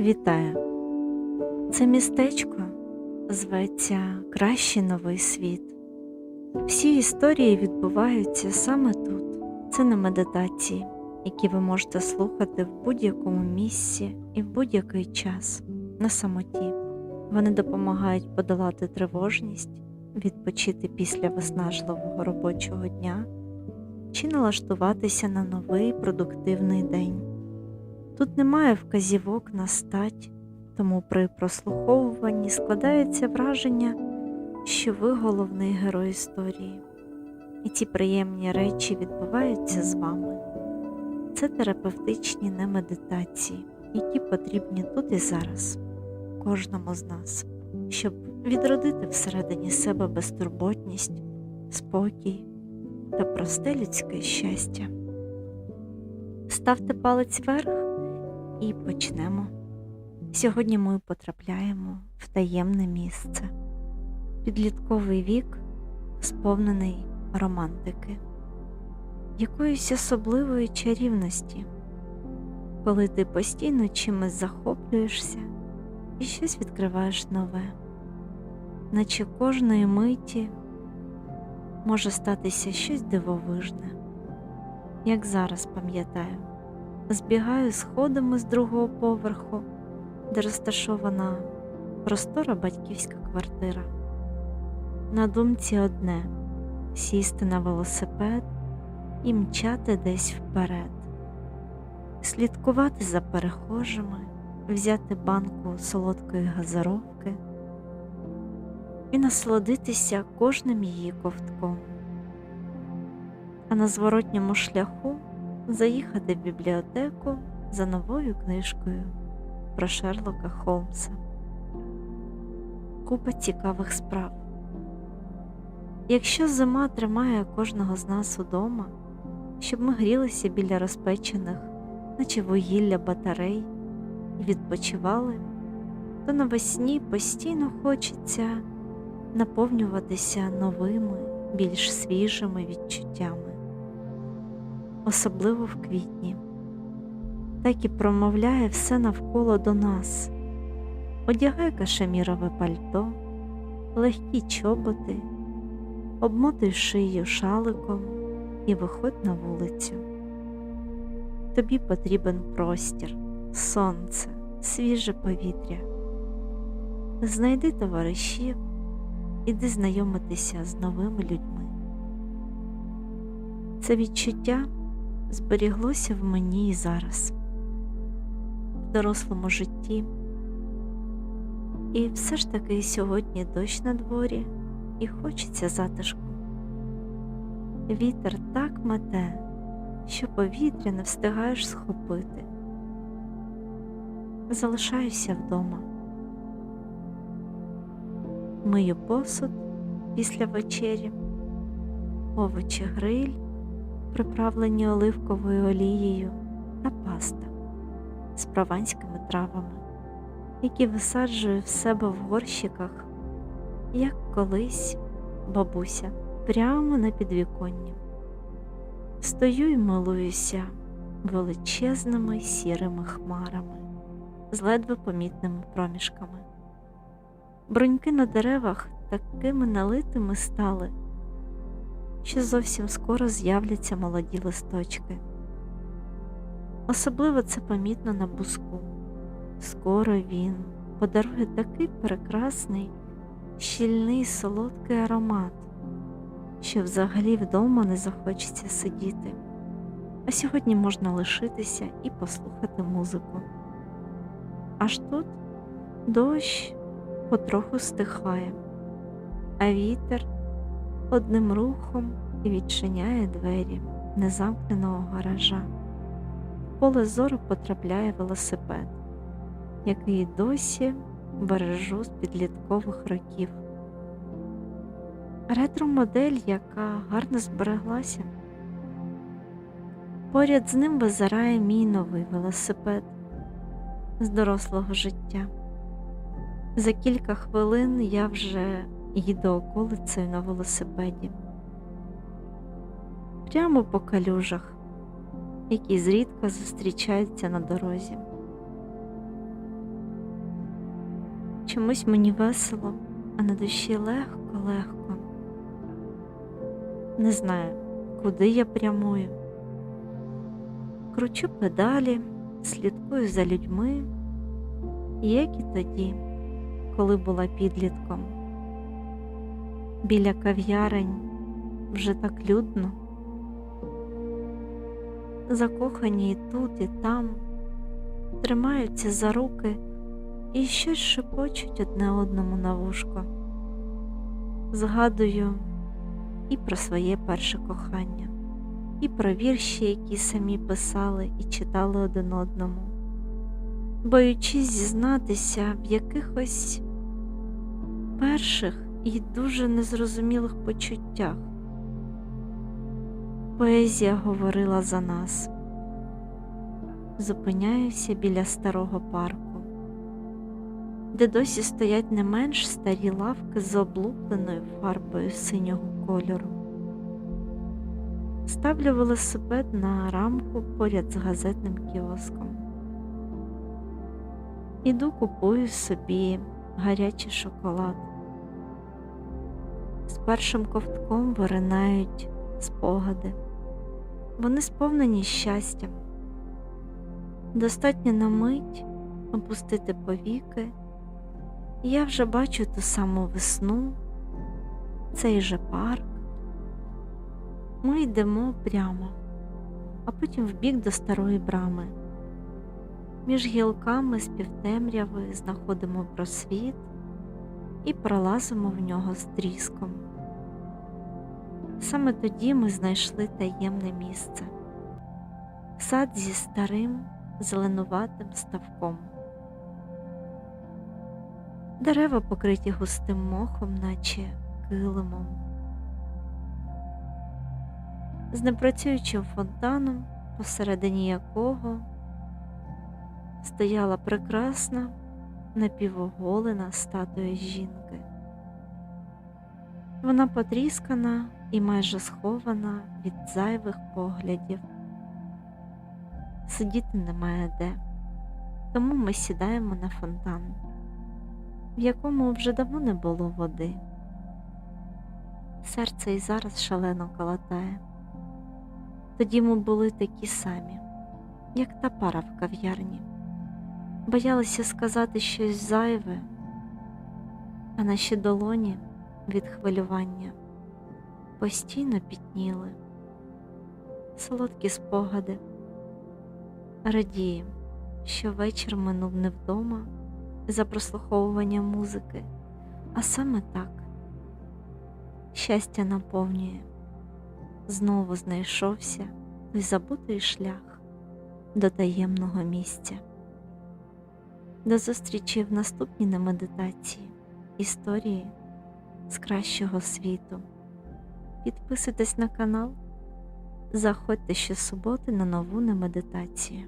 Вітаю! Це містечко зветься Кращий новий світ. Всі історії відбуваються саме тут. Це не медитації, які ви можете слухати в будь-якому місці і в будь-який час на самоті. Вони допомагають подолати тривожність, відпочити після виснажливого робочого дня чи налаштуватися на новий продуктивний день. Тут немає вказівок на стать, тому при прослуховуванні складається враження, що ви головний герой історії, і ці приємні речі відбуваються з вами. Це терапевтичні немедитації, які потрібні тут і зараз, кожному з нас, щоб відродити всередині себе безтурботність, спокій та просте людське щастя. Ставте палець вверх і почнемо. Сьогодні ми потрапляємо в таємне місце. Підлітковий вік сповнений романтики, якоїсь особливої чарівності, коли ти постійно чимось захоплюєшся і щось відкриваєш нове, наче кожної миті може статися щось дивовижне, як зараз пам'ятаю збігаю сходами з другого поверху, де розташована простора батьківська квартира. На думці одне сісти на велосипед і мчати десь вперед, слідкувати за перехожими, взяти банку солодкої газировки і насолодитися кожним її ковтком. А на зворотньому шляху заїхати в бібліотеку за новою книжкою про Шерлока Холмса. Купа цікавих справ. Якщо зима тримає кожного з нас удома, щоб ми грілися біля розпечених, наче вугілля батарей, і відпочивали, то навесні постійно хочеться наповнюватися новими, більш свіжими відчуттями особливо в квітні, так і промовляє все навколо до нас, одягай кашемірове пальто, легкі чоботи, обмотуй шию шаликом і виходь на вулицю. Тобі потрібен простір, сонце, свіже повітря. Знайди товаришів, іди знайомитися з новими людьми. Це відчуття зберіглося в мені і зараз, в дорослому житті. І все ж таки сьогодні дощ на дворі і хочеться затишку. Вітер так мете, що повітря не встигаєш схопити. Залишаюся вдома. Мию посуд після вечері, овочі гриль приправлені оливковою олією та паста з прованськими травами, які висаджую в себе в горщиках, як колись бабуся, прямо на підвіконні. Стою і милуюся величезними сірими хмарами, з ледве помітними проміжками. Бруньки на деревах такими налитими стали що зовсім скоро з'являться молоді листочки. Особливо це помітно на буску. Скоро він подарує такий прекрасний, щільний солодкий аромат, що взагалі вдома не захочеться сидіти, а сьогодні можна лишитися і послухати музику. Аж тут дощ потроху стихає, а вітер одним рухом і відчиняє двері незамкненого гаража. В поле зору потрапляє велосипед, який досі бережу з підліткових років. Ретро-модель, яка гарно збереглася. Поряд з ним визирає мій новий велосипед з дорослого життя. За кілька хвилин я вже їду околицею на велосипеді, прямо по калюжах, які зрідка зустрічаються на дорозі. Чомусь мені весело, а на душі легко, легко. Не знаю, куди я прямую. Кручу педалі, слідкую за людьми, як і тоді, коли була підлітком. Біля кав'ярень вже так людно. Закохані і тут, і там, тримаються за руки і щось шепочуть одне одному на вушко. Згадую і про своє перше кохання, і про вірші, які самі писали і читали один одному, боючись зізнатися в якихось перших і дуже незрозумілих почуттях. Поезія говорила за нас. Зупиняюся біля старого парку, де досі стоять не менш старі лавки з облупленою фарбою синього кольору. Ставлю велосипед на рамку поряд з газетним кіоском. Іду купую собі гарячий шоколад. З першим ковтком виринають спогади. Вони сповнені щастям. Достатньо на мить опустити повіки, і я вже бачу ту саму весну, цей же парк. Ми йдемо прямо, а потім вбік до старої брами. Між гілками з півтемряви знаходимо просвіт і пролазимо в нього з тріском. Саме тоді ми знайшли таємне місце сад зі старим зеленуватим ставком. Дерева покриті густим мохом, наче килимом. З непрацюючим фонтаном, посередині якого стояла прекрасна напівоголена статуя жінки. Вона потріскана і майже схована від зайвих поглядів. Сидіти немає де, тому ми сідаємо на фонтан, в якому вже давно не було води. Серце і зараз шалено калатає. Тоді ми були такі самі, як та пара в кав'ярні, боялися сказати щось зайве, а наші долоні від хвилювання постійно пітніли, солодкі спогади. Радіємо, що вечір минув не вдома за прослуховування музики, а саме так. Щастя наповнює, знову знайшовся той забутий шлях до таємного місця. До зустрічі в наступній на медитації історії з кращого світу. Підписуйтесь на канал, заходьте щосуботи на нову немедитацію.